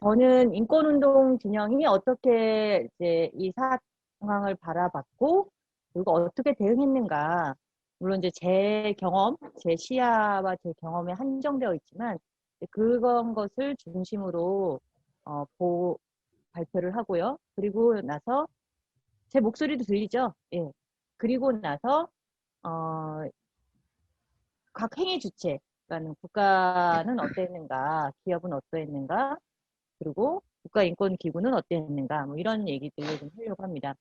저는 인권운동 진영이 어떻게 이제 이 상황을 바라봤고 그리고 어떻게 대응했는가 물론 이제 제 경험, 제 시야와 제 경험에 한정되어 있지만 그런 것을 중심으로 어, 보, 발표를 하고요. 그리고 나서 제 목소리도 들리죠. 예. 그리고 나서 어, 각 행위 주체, 그러니까 국가는 어땠는가, 기업은 어떠했는가, 그리고 국가인권기구는 어땠는가, 뭐 이런 얘기들을 좀 하려고 합니다.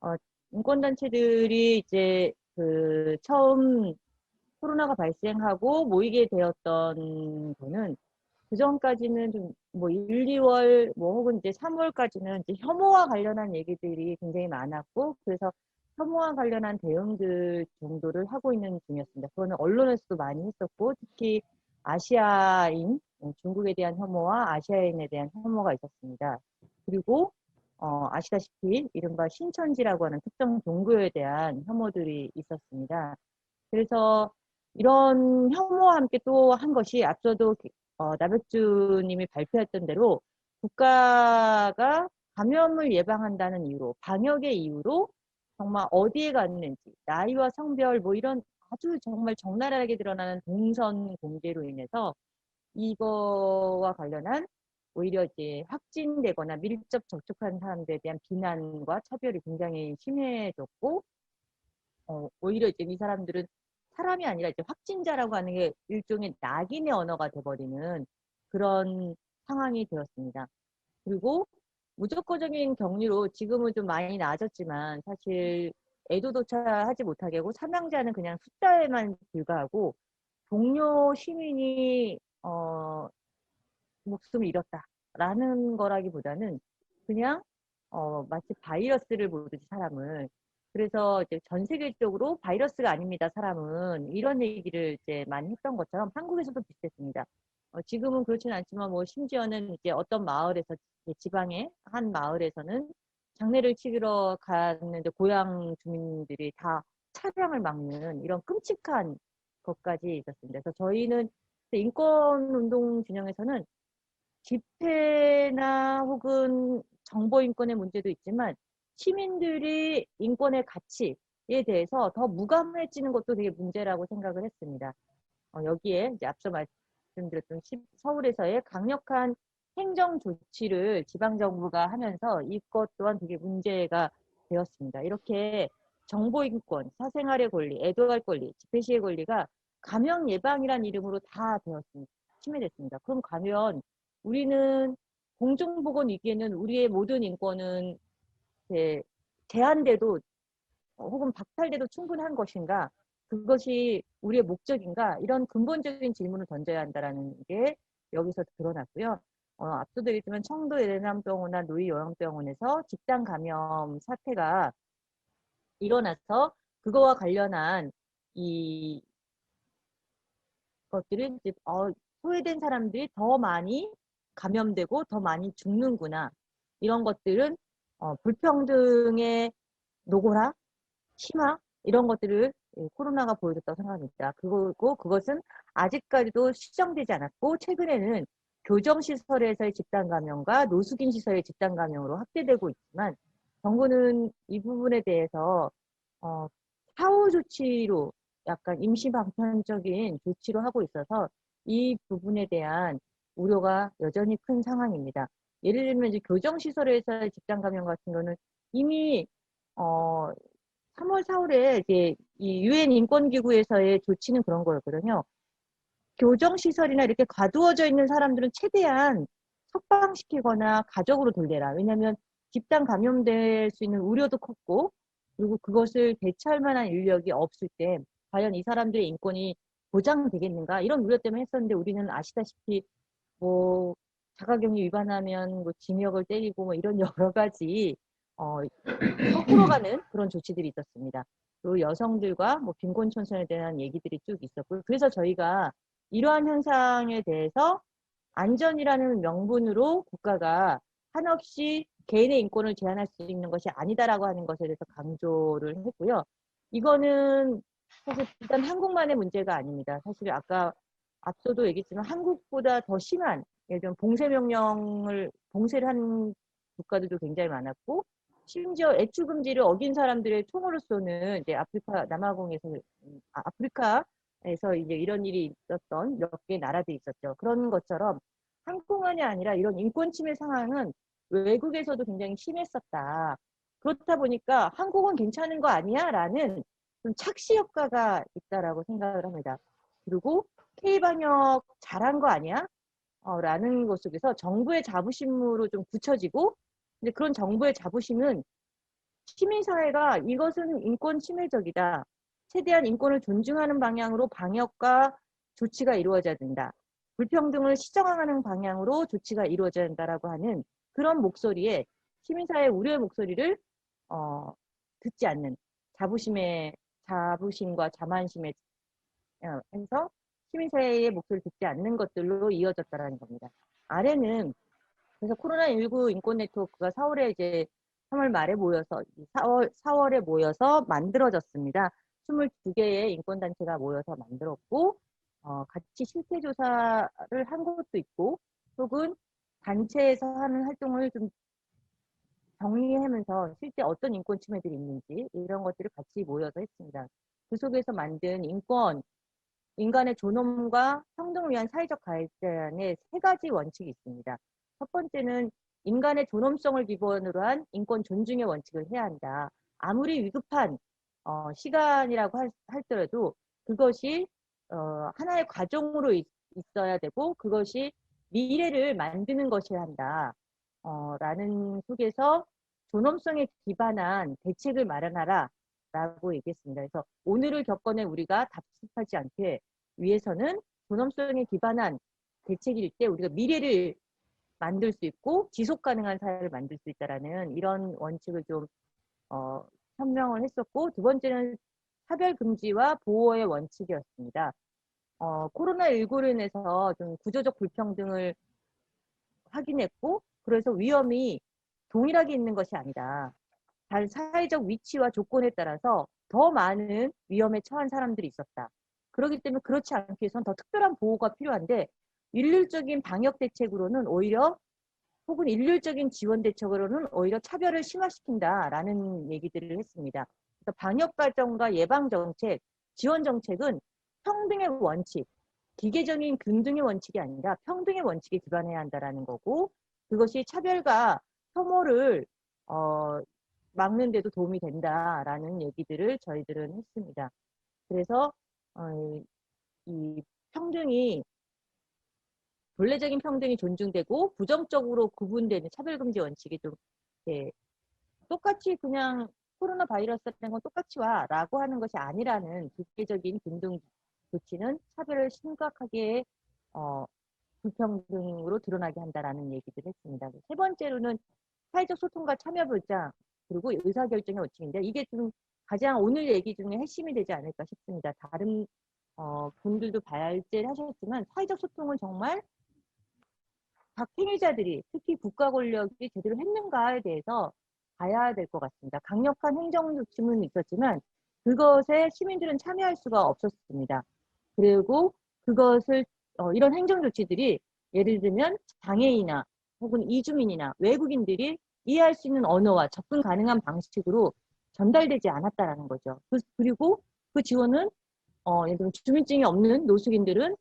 어, 인권단체들이 이제 그 처음 코로나가 발생하고 모이게 되었던 거는 그 전까지는 좀 뭐 1, 2월 뭐 혹은 이제 3월까지는 이제 혐오와 관련한 얘기들이 굉장히 많았고 그래서 혐오와 관련한 대응들 정도를 하고 있는 중이었습니다. 그거는 언론에서도 많이 했었고 특히 아시아인 중국에 대한 혐오와 아시아인에 대한 혐오가 있었습니다. 그리고 어, 아시다시피 이른바 신천지라고 하는 특정 종교에 대한 혐오들이 있었습니다. 그래서 이런 혐오와 함께 또 한 것이 앞서도 어, 나백주님이 발표했던 대로 국가가 감염을 예방한다는 이유로 방역의 이유로 정말 어디에 갔는지 나이와 성별 뭐 이런 아주 정말 적나라하게 드러나는 동선 공개로 인해서 이거와 관련한 오히려 이제 확진되거나 밀접 접촉한 사람들에 대한 비난과 차별이 굉장히 심해졌고 어, 오히려 이제 이 사람들은 사람이 아니라 이제 확진자라고 하는 게 일종의 낙인의 언어가 돼버리는 그런 상황이 되었습니다. 그리고 무조건적인 격리로 지금은 좀 많이 나아졌지만 사실 애도조차 하지 못하게 하고 사망자는 그냥 숫자에만 불과하고 동료 시민이 어, 목숨을 잃었다라는 거라기보다는 그냥 어, 마치 바이러스를 보듯이 사람을 그래서 이제 전 세계적으로 바이러스가 아닙니다, 사람은. 이런 얘기를 이제 많이 했던 것처럼 한국에서도 비슷했습니다. 어, 지금은 그렇지는 않지만 뭐 심지어는 이제 어떤 마을에서 지방의 한 마을에서는 장례를 치러 갔는데 고향 주민들이 다 차량을 막는 이런 끔찍한 것까지 있었습니다. 그래서 저희는 인권운동 진영에서는 집회나 혹은 정보인권의 문제도 있지만 시민들이 인권의 가치에 대해서 더 무감해지는 것도 되게 문제라고 생각을 했습니다. 어, 여기에 이제 앞서 말씀드렸던 서울에서의 강력한 행정 조치를 지방정부가 하면서 이것 또한 되게 문제가 되었습니다. 이렇게 정보인권, 사생활의 권리, 애도할 권리, 집회 시의 권리가 감염 예방이란 이름으로 다 되었습니다. 침해됐습니다. 그럼 가면 우리는 공중보건 위기에는 우리의 모든 인권은 제한돼도 어, 혹은 박탈돼도 충분한 것인가? 그것이 우리의 목적인가? 이런 근본적인 질문을 던져야 한다는 게 여기서 드러났고요. 어, 앞서도 얘기했지만 청도 예남병원이나 노이 요양병원에서 집단 감염 사태가 일어나서 그거와 관련한 이 것들을 이제 어, 소외된 사람들이 더 많이 감염되고 더 많이 죽는구나 이런 것들은 어, 불평등의 노고라, 심화 이런 것들을 예, 코로나가 보여줬다고 생각합니다. 그리고 그것은 아직까지도 시정되지 않았고 최근에는 교정시설에서의 집단 감염과 노숙인 시설의 집단 감염으로 확대되고 있지만 정부는 이 부분에 대해서 어, 사후 조치로 약간 임시 방편적인 조치로 하고 있어서 이 부분에 대한 우려가 여전히 큰 상황입니다. 예를 들면 이제 교정시설에서 집단 감염 같은 거는 이미 어 3월, 4월에 이제 이 유엔 인권기구에서의 조치는 그런 거였거든요. 교정시설이나 이렇게 가두어져 있는 사람들은 최대한 석방시키거나 가족으로 돌려라. 왜냐하면 집단 감염될 수 있는 우려도 컸고 그리고 그것을 대처할 만한 인력이 없을 때 과연 이 사람들의 인권이 보장되겠는가 이런 우려 때문에 했었는데 우리는 아시다시피 뭐 자가격리 위반하면 뭐 징역을 때리고 뭐 이런 여러 가지 어, 거꾸로 가는 그런 조치들이 있었습니다. 그리고 여성들과 뭐 빈곤청소년에 대한 얘기들이 쭉 있었고요. 그래서 저희가 이러한 현상에 대해서 안전이라는 명분으로 국가가 한없이 개인의 인권을 제한할 수 있는 것이 아니다라고 하는 것에 대해서 강조를 했고요. 이거는 사실 일단 한국만의 문제가 아닙니다. 사실 아까 앞서도 얘기했지만 한국보다 더 심한 들면 봉쇄 명령을 봉쇄를 한 국가들도 굉장히 많았고 심지어 애출 금지를 어긴 사람들의 총으로 쏘는 이제 아프리카 남아공에서 음, 아, 아프리카에서 이제 이런 일이 있었던 몇 개 나라들이 있었죠. 그런 것처럼 한국만이 아니라 이런 인권 침해 상황은 외국에서도 굉장히 심했었다. 그렇다 보니까 한국은 괜찮은 거 아니야? 라는 좀 착시 효과가 있다라고 생각을 합니다. 그리고 K방역 잘한 거 아니야? 어, 라는 것 속에서 정부의 자부심으로 좀 굳혀지고 근데 그런 정부의 자부심은 시민사회가 이것은 인권 침해적이다. 최대한 인권을 존중하는 방향으로 방역과 조치가 이루어져야 된다. 불평등을 시정하는 방향으로 조치가 이루어져야 된다라고 하는 그런 목소리에 시민사회 우려의 목소리를 어, 듣지 않는 자부심의 자부심과 자만심에 어, 해서 시민사회의 목소리를 듣지 않는 것들로 이어졌다라는 겁니다. 아래는 그래서 코로나19 인권 네트워크가 4월에 이제 3월 말에 모여서 4월 4월에 모여서 만들어졌습니다. 22개의 인권 단체가 모여서 만들었고 어, 같이 실태 조사를 한 것도 있고 혹은 단체에서 하는 활동을 좀 정리하면서 실제 어떤 인권 침해들이 있는지 이런 것들을 같이 모여서 했습니다. 그 속에서 만든 인권, 인간의 존엄과 평등을 위한 사회적 발전의 세 가지 원칙이 있습니다. 첫 번째는 인간의 존엄성을 기본으로 한 인권 존중의 원칙을 해야 한다. 아무리 위급한 어, 시간이라고 할, 할더라도 그것이 어, 하나의 과정으로 있, 어야 되고 그것이 미래를 만드는 것이어야 한다. 어, 라는 속에서 존엄성에 기반한 대책을 마련하라 라고 얘기했습니다. 그래서 오늘을 겪어내 우리가 답습하지 않게 위해서는 존엄성에 기반한 대책일 때 우리가 미래를 만들 수 있고 지속 가능한 사회를 만들 수 있다라는 이런 원칙을 좀 어, 설명을 했었고 두 번째는 차별 금지와 보호의 원칙이었습니다. 어, 코로나19로 인해서 좀 구조적 불평등을 확인했고 그래서 위험이 동일하게 있는 것이 아니다. 다른 사회적 위치와 조건에 따라서 더 많은 위험에 처한 사람들이 있었다. 그렇기 때문에 그렇지 않기 위해서는 더 특별한 보호가 필요한데 일률적인 방역 대책으로는 오히려 혹은 일률적인 지원 대책으로는 오히려 차별을 심화시킨다라는 얘기들을 했습니다. 그래서 방역 발전과 예방 정책, 지원 정책은 평등의 원칙, 기계적인 균등의 원칙이 아니라 평등의 원칙에 기반해야 한다라는 거고 그것이 차별과 혐오를 어, 막는 데도 도움이 된다라는 얘기들을 저희들은 했습니다. 그래서 어, 이 평등이 본래적인 평등이 존중되고 부정적으로 구분되는 차별금지 원칙이 좀 예, 똑같이 그냥 코로나 바이러스라는 건 똑같이 와라고 하는 것이 아니라는 기계적인 균등 조치는 차별을 심각하게 어, 불평등으로 드러나게 한다라는 얘기를 했습니다. 세 번째로는 사회적 소통과 참여 불장 그리고 의사결정의 원칙인데 이게 좀 가장 오늘 얘기 중에 핵심이 되지 않을까 싶습니다. 다른 어, 분들도 발제를 하셨지만 사회적 소통은 정말 각 행위자들이 특히 국가 권력이 제대로 했는가에 대해서 봐야 될 것 같습니다. 강력한 행정 조치는 있었지만 그것에 시민들은 참여할 수가 없었습니다. 그리고 그것을 어, 이런 행정 조치들이 예를 들면 장애인이나 혹은 이주민이나 외국인들이 이해할 수 있는 언어와 접근 가능한 방식으로 전달되지 않았다라는 거죠. 그, 그리고 그 지원은 어, 예를 들면 주민증이 없는 노숙인들은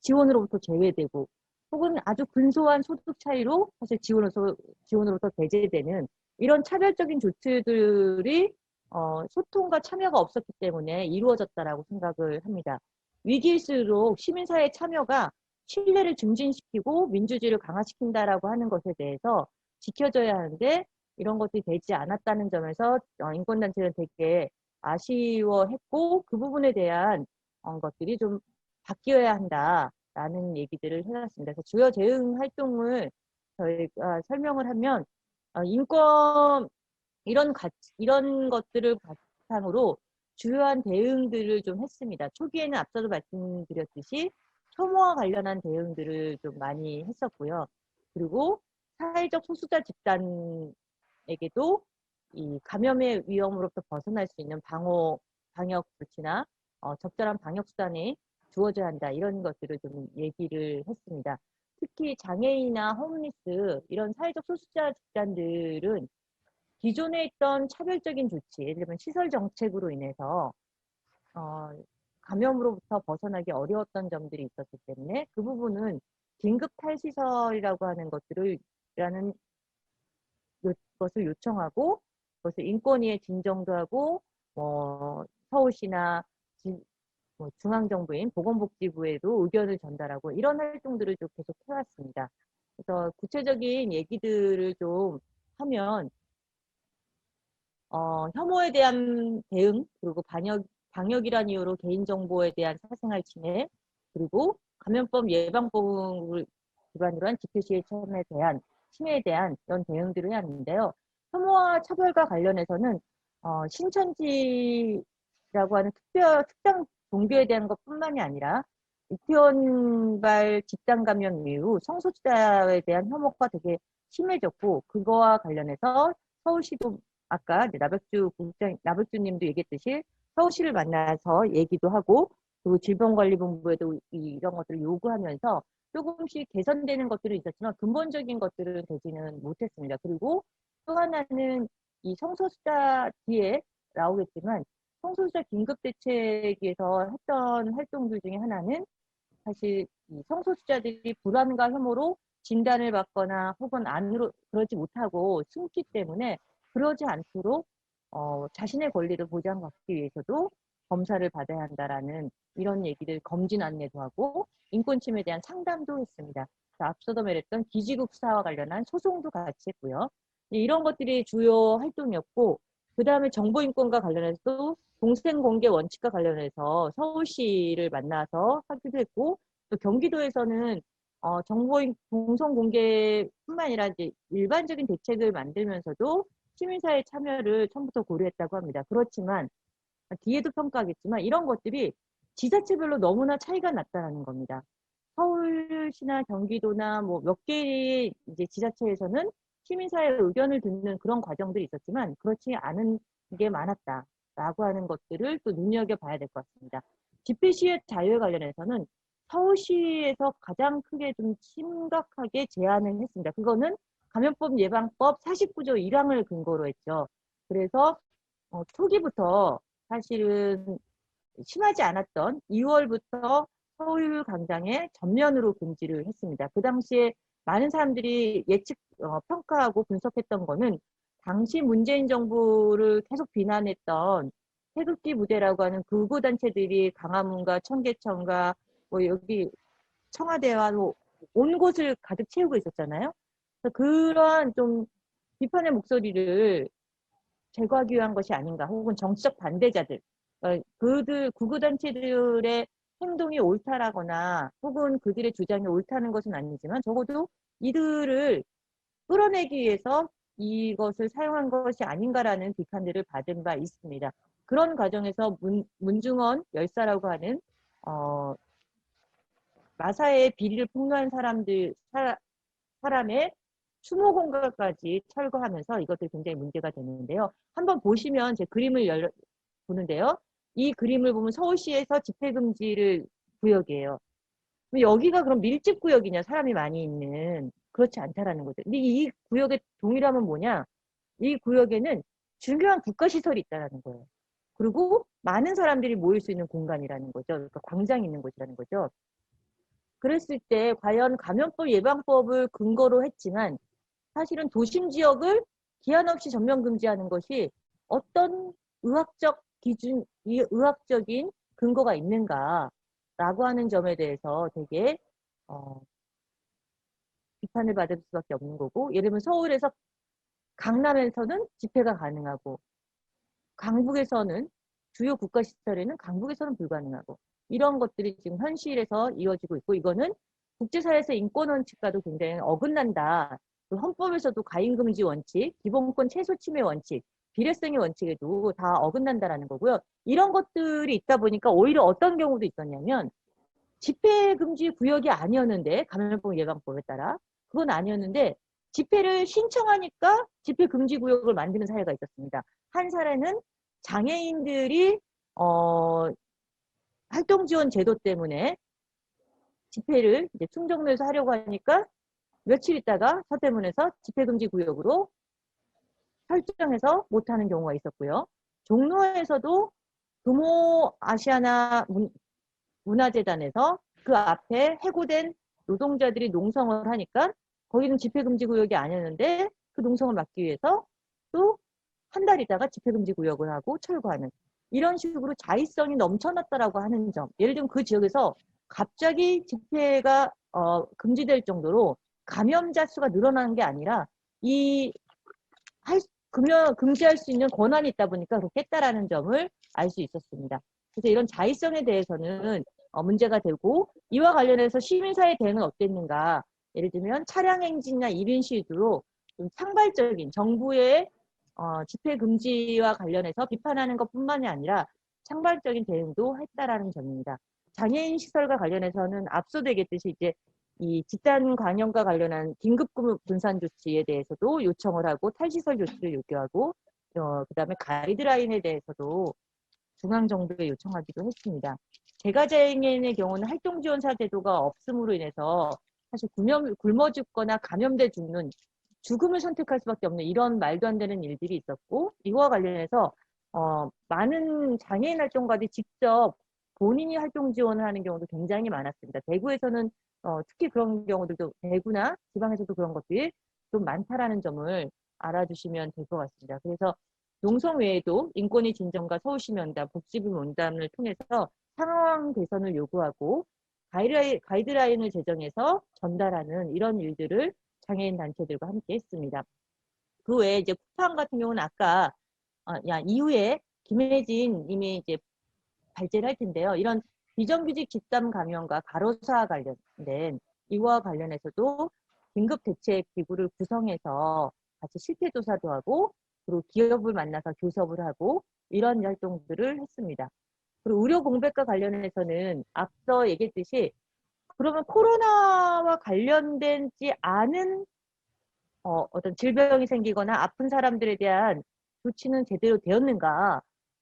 지원으로부터 제외되고 혹은 아주 근소한 소득 차이로 사실 지원으로서, 지원으로부터 배제되는 이런 차별적인 조치들이 어, 소통과 참여가 없었기 때문에 이루어졌다라고 생각을 합니다. 위기일수록 시민사회 참여가 신뢰를 증진시키고 민주주의를 강화시킨다라고 하는 것에 대해서 지켜져야 하는데 이런 것들이 되지 않았다는 점에서 어, 인권단체는 되게 아쉬워했고 그 부분에 대한 어, 것들이 좀 바뀌어야 한다. 라는 얘기들을 해놨습니다. 그래서 주요 대응 활동을 저희가 설명을 하면 어, 인권 이런 가치, 이런 것들을 바탕으로 주요한 대응들을 좀 했습니다. 초기에는 앞서도 말씀드렸듯이 혐오와 관련한 대응들을 좀 많이 했었고요. 그리고 사회적 소수자 집단에게도 이 감염의 위험으로부터 벗어날 수 있는 방호, 방역 조치나 어, 적절한 방역 수단이 주어져야 한다 이런 것들을 좀 얘기를 했습니다. 특히 장애인이나 홈리스 이런 사회적 소수자 집단들은 기존에 있던 차별적인 조치, 예를 들면 시설 정책으로 인해서 어, 감염으로부터 벗어나기 어려웠던 점들이 있었기 때문에 그 부분은 긴급 탈시설이라고 하는 것들을 라는 요- 것을 요청하고 그것을 인권위에 진정도 하고 뭐 서울시나 지- 뭐 중앙정부인 보건복지부에도 의견을 전달하고 이런 활동들을 좀 계속 해왔습니다. 그래서 구체적인 얘기들을 좀 하면 어, 혐오에 대한 대응 그리고 방역 방역이란 이유로 개인정보에 대한 사생활 침해 그리고 감염법 예방법을 기반으로 한 집회 시의 참여에 대한 침해에 대한 이런 대응들을 해야 하는데요. 혐오와 차별과 관련해서는 어, 신천지라고 하는 특별 특정 종교에 대한 것뿐만이 아니라 이태원발 집단 감염 이후 성소수자에 대한 혐오가 되게 심해졌고 그거와 관련해서 서울시도 아까 나백주 국장 나백주님도 얘기했듯이 서울시를 만나서 얘기도 하고 그리고 질병관리본부에도 이- 이런 것들을 요구하면서 조금씩 개선되는 것들은 있었지만 근본적인 것들은 되지는 못했습니다. 그리고 또 하나는 이 성소수자 뒤에 나오겠지만 성소수자 긴급대책에서 했던 활동들 중에 하나는 사실 이 성소수자들이 불안과 혐오로 진단을 받거나 혹은 안으로 그러지 못하고 숨기 때문에 그러지 않도록 어, 자신의 권리를 보장받기 위해서도 검사를 받아야 한다라는 이런 얘기를 검진 안내도 하고 인권 침해에 대한 상담도 했습니다. 자, 앞서도 말했던 기지국 수사와 관련한 소송도 같이 했고요. 네, 이런 것들이 주요 활동이었고 그 다음에 정보인권과 관련해서도 동생공개 원칙과 관련해서 서울시를 만나서 하기도 했고 또 경기도에서는 어, 정보인 동성공개뿐만 아니라 이제 일반적인 대책을 만들면서도 시민사회 참여를 처음부터 고려했다고 합니다. 그렇지만 뒤에도 평가하겠지만 이런 것들이 지자체별로 너무나 차이가 났다는 겁니다. 서울시나 경기도나 뭐 몇 개의 이제 지자체에서는 시민사회 의견을 듣는 그런 과정들이 있었지만 그렇지 않은 게 많았다라고 하는 것들을 또 눈여겨봐야 될 것 같습니다. 집회 시의 자유에 관련해서는 서울시에서 가장 크게 좀 심각하게 제한을 했습니다. 그거는 감염법 예방법 49조 1항을 근거로 했죠. 그래서 어, 초기부터 사실은 심하지 않았던 2월부터 서울 광장에 전면으로 금지를 했습니다. 그 당시에 많은 사람들이 예측 어, 평가하고 분석했던 거는 당시 문재인 정부를 계속 비난했던 태극기 무대라고 하는 극우 단체들이 강화문과 청계천과 뭐 여기 청와대와 뭐온 곳을 가득 채우고 있었잖아요. 그러한 좀 비판의 목소리를 제거하기 위한 것이 아닌가, 혹은 정치적 반대자들, 어, 그들 구구 단체들의 행동이 옳다라거나 혹은 그들의 주장이 옳다는 것은 아니지만 적어도 이들을 끌어내기 위해서 이것을 사용한 것이 아닌가라는 비판들을 받은 바 있습니다. 그런 과정에서 문, 문중원 열사라고 하는 어, 마사의 비리를 폭로한 사람들 사, 사람의 추모 공간까지 철거하면서 이것들이 굉장히 문제가 되는데요. 한번 보시면 제 그림을 열, 보는데요. 이 그림을 보면 서울시에서 집회금지를 구역이에요. 그럼 여기가 그럼 밀집 구역이냐 사람이 많이 있는 그렇지 않다라는 거죠. 근데 이 구역의 동일함은 뭐냐? 이 구역에는 중요한 국가시설이 있다라는 거예요. 그리고 많은 사람들이 모일 수 있는 공간이라는 거죠. 그러니까 광장이 있는 곳이라는 거죠. 그랬을 때 과연 감염법 예방법을 근거로 했지만 사실은 도심 지역을 기한 없이 전면 금지하는 것이 어떤 의학적 기준, 이 의학적인 근거가 있는가라고 하는 점에 대해서 되게 어, 비판을 받을 수밖에 없는 거고 예를 들면 서울에서 강남에서는 집회가 가능하고 강북에서는 주요 국가시설에는 강북에서는 불가능하고 이런 것들이 지금 현실에서 이어지고 있고 이거는 국제사회에서 인권 원칙과도 굉장히 어긋난다. 그 헌법에서도 가인금지 원칙, 기본권 최소 침해 원칙, 비례성의 원칙에도 다 어긋난다라는 거고요. 이런 것들이 있다 보니까 오히려 어떤 경우도 있었냐면 집회 금지 구역이 아니었는데 감염병 예방법에 따라 그건 아니었는데 집회를 신청하니까 집회 금지 구역을 만드는 사례가 있었습니다. 한 사례는 장애인들이 어, 활동 지원 제도 때문에 집회를 이제 충정로에서 하려고 하니까 며칠 있다가 서대문에서 집회금지 구역으로 설정해서 못하는 경우가 있었고요. 종로에서도 금호 아시아나 문, 문화재단에서 그 앞에 해고된 노동자들이 농성을 하니까 거기는 집회금지 구역이 아니었는데 그 농성을 막기 위해서 또 한 달 있다가 집회금지 구역을 하고 철거하는 이런 식으로 자의성이 넘쳐났다라고 하는 점. 예를 들면 그 지역에서 갑자기 집회가 어, 금지될 정도로 감염자 수가 늘어나는 게 아니라 이 할, 금연, 금지할 수 있는 권한이 있다 보니까 그렇게 했다라는 점을 알 수 있었습니다. 그래서 이런 자의성에 대해서는 어, 문제가 되고 이와 관련해서 시민사회 대응은 어땠는가 예를 들면 차량 행진이나 1인 시위로 좀 상발적인 정부의 어, 집회 금지와 관련해서 비판하는 것뿐만이 아니라 상발적인 대응도 했다라는 점입니다. 장애인 시설과 관련해서는 얘기했듯이 이제 이 집단 감염과 관련한 긴급 분산 조치에 대해서도 요청을 하고 탈시설 조치를 요구하고 어, 그 다음에 가이드라인에 대해서도 중앙 정부에 요청하기도 했습니다. 재가장애인의 경우는 활동지원사 제도가 없음으로 인해서 사실 굶어, 굶어 죽거나 감염돼 죽는 죽음을 선택할 수밖에 없는 이런 말도 안 되는 일들이 있었고 이거와 관련해서 어, 많은 장애인 활동가들이 직접 본인이 활동 지원을 하는 경우도 굉장히 많았습니다. 대구에서는 어, 특히 그런 경우들도 대구나 지방에서도 그런 것들이 좀 많다라는 점을 알아주시면 될 것 같습니다. 그래서 농성 외에도 인권위 진정과 서울시 면담, 복지부 면담을 통해서 상황 개선을 요구하고 가이드라인, 가이드라인을 제정해서 전달하는 이런 일들을 장애인 단체들과 함께 했습니다. 그 외에 이제 쿠팡 같은 경우는 아까 어, 야 이후에 김혜진 님이 이제 발제를 할 텐데요. 이런 비정규직 집단 감염과 가로사 관련된 이와 관련해서도 긴급 대책 기구를 구성해서 같이 실태 조사도 하고 그리고 기업을 만나서 교섭을 하고 이런 활동들을 했습니다. 그리고 의료 공백과 관련해서는 앞서 얘기했듯이 그러면 코로나와 관련된지 않은 어, 어떤 질병이 생기거나 아픈 사람들에 대한 조치는 제대로 되었는가?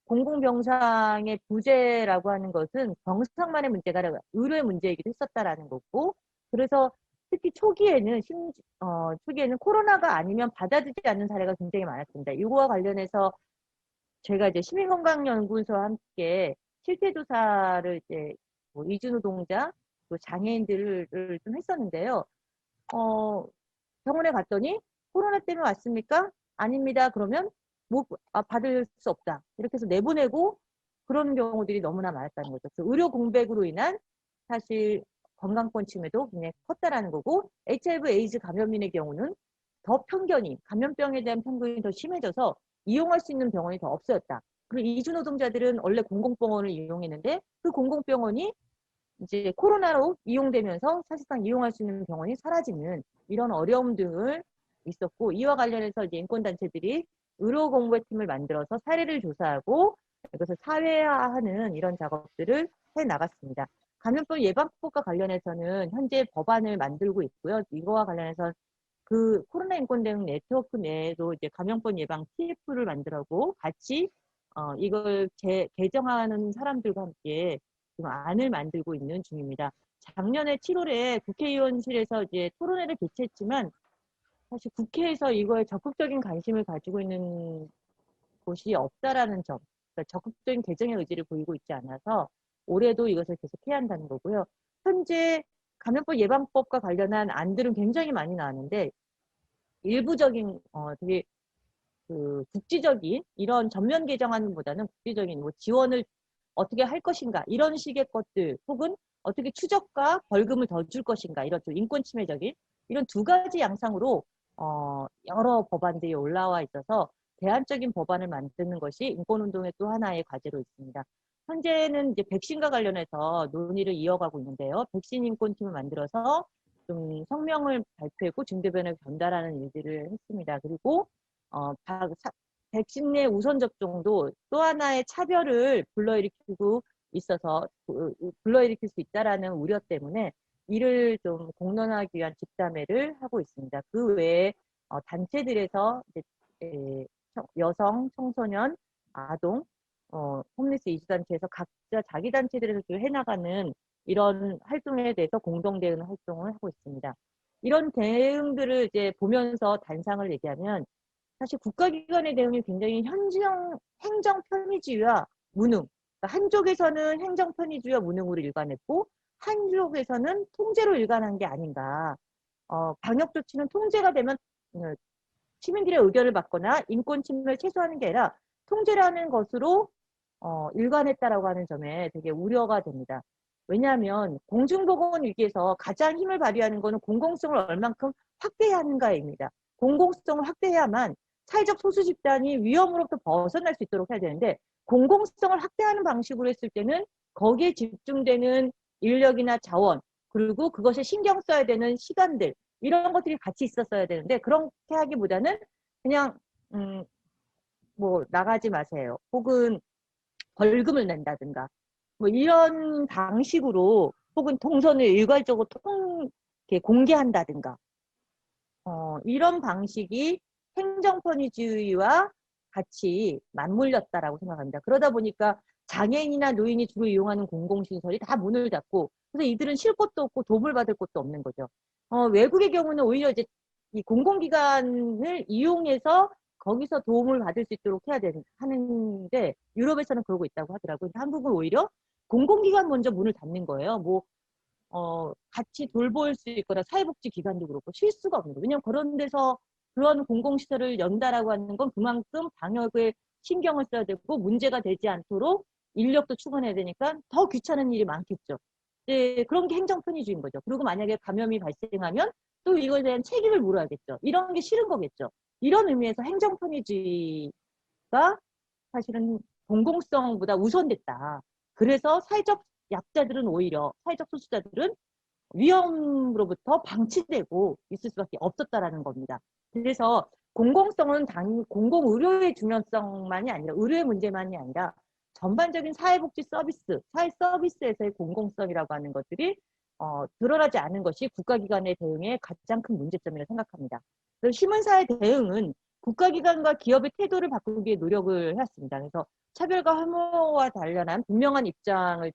공공병상의 부재라고 하는 것은 병상만의 문제가 아니라 의료의 문제이기도 했었다라는 거고, 그래서 특히 초기에는 심, 어, 초기에는 코로나가 아니면 받아들이지 않는 사례가 굉장히 많았습니다. 이거와 관련해서 제가 이제 시민건강연구소와 함께 실태조사를 이제 뭐 이주노동자, 또 장애인들을 좀 했었는데요. 어, 병원에 갔더니 코로나 때문에 왔습니까? 아닙니다. 그러면 뭐 아, 받을 수 없다. 이렇게 해서 내보내고 그런 경우들이 너무나 많았다는 거죠. 그 의료 공백으로 인한 사실 건강권 침해도 굉장히 컸다라는 거고 HIV 에이즈 감염인의 경우는 더 편견이 감염병에 대한 편견이 더 심해져서 이용할 수 있는 병원이 더 없어졌다. 그리고 이주 노동자들은 원래 공공병원을 이용했는데 그 공공병원이 이제 코로나로 이용되면서 사실상 이용할 수 있는 병원이 사라지는 이런 어려움 등을 있었고 이와 관련해서 이제 인권단체들이 의료 공부팀을 만들어서 사례를 조사하고 이것을 사회화하는 이런 작업들을 해 나갔습니다. 감염병 예방법과 관련해서는 현재 법안을 만들고 있고요. 이거와 관련해서 그 코로나 인권 대응 네트워크 내에도 이제 감염병 예방 TF를 만들고 같이 어, 이걸 개, 개정하는 사람들과 함께 지금 안을 만들고 있는 중입니다. 작년에 7월에 국회의원실에서 이제 토론회를 개최했지만 사실 국회에서 이거에 적극적인 관심을 가지고 있는 곳이 없다라는 점, 그러니까 적극적인 개정의 의지를 보이고 있지 않아서 올해도 이것을 계속 해야 한다는 거고요. 현재 감염법 예방법과 관련한 안들은 굉장히 많이 나왔는데 일부적인 어 되게 그 국지적인 이런 전면 개정안보다는 국지적인 뭐 지원을 어떻게 할 것인가 이런 식의 것들 혹은 어떻게 추적과 벌금을 더 줄 것인가 이런 좀 인권 침해적인 이런 두 가지 양상으로 어, 여러 법안들이 올라와 있어서 대안적인 법안을 만드는 것이 인권운동의 또 하나의 과제로 있습니다. 현재는 이제 백신과 관련해서 논의를 이어가고 있는데요. 백신 인권팀을 만들어서 좀 성명을 발표했고 중대변을 전달하는 일들을 했습니다. 그리고 어, 백신 내 우선 접종도 또 하나의 차별을 불러일으키고 있어서 그, 불러일으킬 수 있다라는 우려 때문에 이를 좀 공론화하기 위한 집담회를 하고 있습니다. 그 외에 어, 단체들에서 이제, 에, 여성, 청소년, 아동, 어, 홈리스 이주단체에서 각자 자기 단체들에서 해나가는 이런 활동에 대해서 공동 대응 활동을 하고 있습니다. 이런 대응들을 이제 보면서 단상을 얘기하면 사실 국가기관의 대응이 굉장히 현정 행정 편의주의와 무능. 그러니까 한쪽에서는 행정 편의주의와 무능으로 일관했고 한쪽에서는 통제로 일관한 게 아닌가. 어, 방역 조치는 통제가 되면 어, 시민들의 의견을 받거나 인권 침해를 최소화하는 게 아니라 통제라는 것으로 어, 일관했다라고 하는 점에 되게 우려가 됩니다. 왜냐하면 공중보건 위기에서 가장 힘을 발휘하는 것은 공공성을 얼만큼 확대해야 하는가입니다. 공공성을 확대해야만 사회적 소수 집단이 위험으로부터 벗어날 수 있도록 해야 되는데 공공성을 확대하는 방식으로 했을 때는 거기에 집중되는 인력이나 자원 그리고 그것에 신경 써야 되는 시간들 이런 것들이 같이 있었어야 되는데 그렇게 하기보다는 그냥 음, 뭐 나가지 마세요. 혹은 벌금을 낸다든가 뭐 이런 방식으로 혹은 동선을 일괄적으로 통 공개한다든가 어, 이런 방식이 행정편의주의와 같이 맞물렸다라고 생각합니다. 그러다 보니까 장애인이나 노인이 주로 이용하는 공공시설이 다 문을 닫고 그래서 이들은 쉴 곳도 없고 도움을 받을 곳도 없는 거죠. 어, 외국의 경우는 오히려 이제 이 공공기관을 이용해서 거기서 도움을 받을 수 있도록 해야 되는, 하는데 유럽에서는 그러고 있다고 하더라고요. 한국은 오히려 공공기관 먼저 문을 닫는 거예요. 뭐 어, 같이 돌볼 수 있거나 사회복지기관도 그렇고 쉴 수가 없는 거예요. 왜냐하면 그런 데서 그런 공공시설을 연다라고 하는 건 그만큼 방역에 신경을 써야 되고 문제가 되지 않도록 인력도 추가해야 되니까 더 귀찮은 일이 많겠죠. 네, 그런 게 행정편의주의인 거죠. 그리고 만약에 감염이 발생하면 또 이거에 대한 책임을 물어야겠죠. 이런 게 싫은 거겠죠. 이런 의미에서 행정편의주의가 사실은 공공성보다 우선됐다. 그래서 사회적 약자들은 오히려 사회적 소수자들은 위험으로부터 방치되고 있을 수밖에 없었다라는 겁니다. 그래서 공공성은 당 공공의료의 중요성만이 아니라 의료의 문제만이 아니라 전반적인 사회복지 서비스, 사회 서비스에서의 공공성이라고 하는 것들이 어, 드러나지 않은 것이 국가기관의 대응의 가장 큰 문제점이라고 생각합니다. 그래서 시민사회 대응은 국가기관과 기업의 태도를 바꾸기 위해 노력을 해왔습니다. 그래서 차별과 혐오와 관련한 분명한 입장을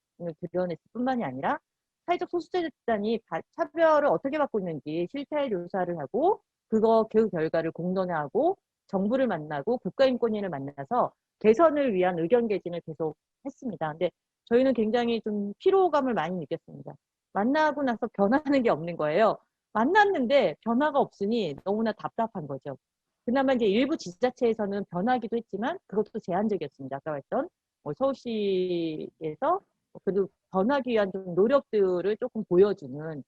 드러냈을 뿐만이 아니라 사회적 소수자 집단이 차별을 어떻게 받고 있는지 실태 조사를 하고 그거 그 결과를 공론화하고 정부를 만나고 국가인권위를 만나서 개선을 위한 의견 개진을 계속 했습니다. 근데 저희는 굉장히 좀 피로감을 많이 느꼈습니다. 만나고 나서 변하는 게 없는 거예요. 만났는데 변화가 없으니 너무나 답답한 거죠. 그나마 이제 일부 지자체에서는 변하기도 했지만 그것도 제한적이었습니다. 아까 말했던 뭐 서울시에서 그래도 변하기 위한 좀 노력들을 조금 보여주는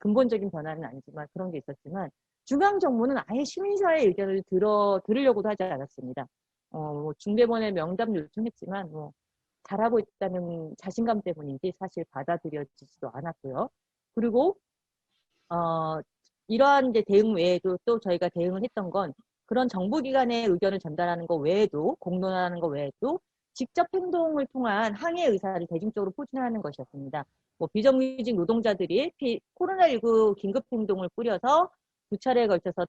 근본적인 변화는 아니지만 그런 게 있었지만 중앙 정부는 아예 시민사회 의견을 들어 들으려고도 하지 않았습니다. 어, 뭐 중대본에 명담 요청했지만 뭐 잘하고 있다는 자신감 때문인지 사실 받아들여지지도 않았고요. 그리고 어, 이러한 이제 대응 외에도 또 저희가 대응을 했던 건 그런 정부기관의 의견을 전달하는 것 외에도 공론화하는 것 외에도 직접 행동을 통한 항해 의사를 대중적으로 포진하는 것이었습니다. 뭐 비정규직 노동자들이 코로나19 긴급 행동을 꾸려서 두 차례에 걸쳐서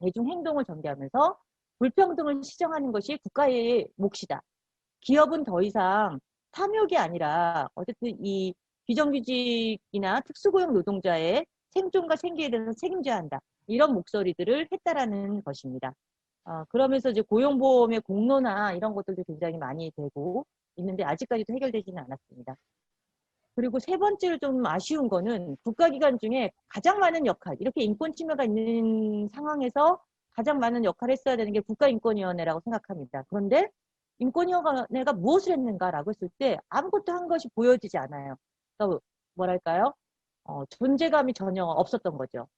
대중 행동을 전개하면서 불평등을 시정하는 것이 국가의 몫이다. 기업은 더 이상 탐욕이 아니라 어쨌든 이 비정규직이나 특수고용 노동자의 생존과 생계에 대해서 책임져야 한다. 이런 목소리들을 했다라는 것입니다. 어, 그러면서 이제 고용보험의 공론화 이런 것들도 굉장히 많이 되고 있는데 아직까지도 해결되지는 않았습니다. 그리고 세 번째로 좀 아쉬운 거는 국가기관 중에 가장 많은 역할, 이렇게 인권 침해가 있는 상황에서 가장 많은 역할을 했어야 되는 게 국가인권위원회라고 생각합니다. 그런데 인권위원회가 무엇을 했는가라고 했을 때 아무것도 한 것이 보여지지 않아요. 그러니까 뭐랄까요? 어, 존재감이 전혀 없었던 거죠.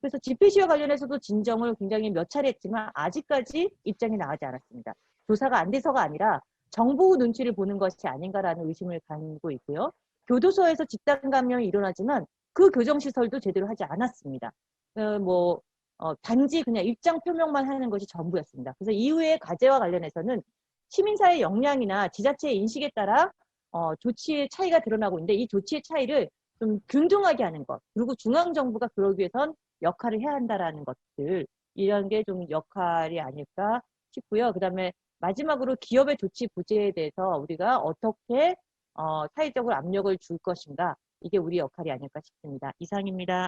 그래서 집회 시와 관련해서도 진정을 굉장히 몇 차례 했지만 아직까지 입장이 나오지 않았습니다. 조사가 안 돼서가 아니라 정부 눈치를 보는 것이 아닌가라는 의심을 갖고 있고요. 교도소에서 집단 감염이 일어나지만 그 교정시설도 제대로 하지 않았습니다. 어, 뭐 어, 단지 그냥 입장 표명만 하는 것이 전부였습니다. 그래서 이후에 과제와 관련해서는 시민사회 역량이나 지자체의 인식에 따라 어, 조치의 차이가 드러나고 있는데 이 조치의 차이를 좀 균등하게 하는 것 그리고 중앙정부가 그러기 위해선 역할을 해야 한다라는 것들 이런 게 좀 역할이 아닐까 싶고요. 그 다음에 마지막으로 기업의 조치 부재에 대해서 우리가 어떻게 어, 사회적으로 압력을 줄 것인가 이게 우리 역할이 아닐까 싶습니다. 이상입니다.